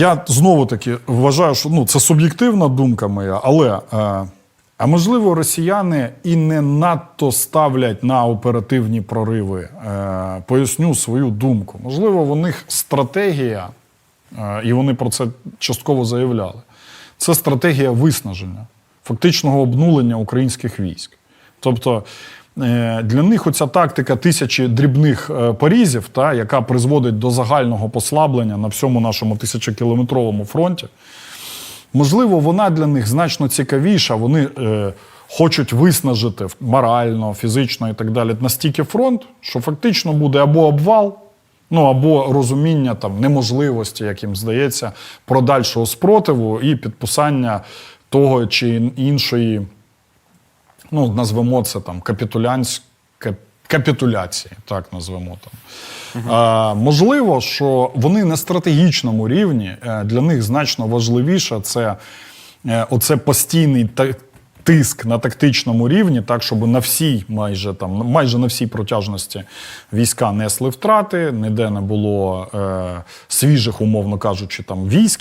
Я знову таки вважаю, що ну, це суб'єктивна думка моя, але е, а можливо, росіяни і не надто ставлять на оперативні прориви. Е, поясню свою думку. Можливо, в них стратегія, е, і вони про це частково заявляли. Це стратегія виснаження, фактичного обнулення українських військ. Тобто для них оця тактика тисячі дрібних е, порізів, та, яка призводить до загального послаблення на всьому нашому тисячокілометровому фронті, можливо, вона для них значно цікавіша. Вони е, хочуть виснажити морально, фізично і так далі настільки фронт, що фактично буде або обвал, ну або розуміння там неможливості, як їм здається, продальшого спротиву і підписання того чи іншої ну, назвемо це там капітулянське. Капітуляції, так назвемо там. А, можливо, що вони на стратегічному рівні е, для них значно важливіше це е, оце постійний та- тиск на тактичному рівні, так щоб на всій, майже там, майже на всій протяжності війська несли втрати, ніде не було е, свіжих, умовно кажучи, там військ.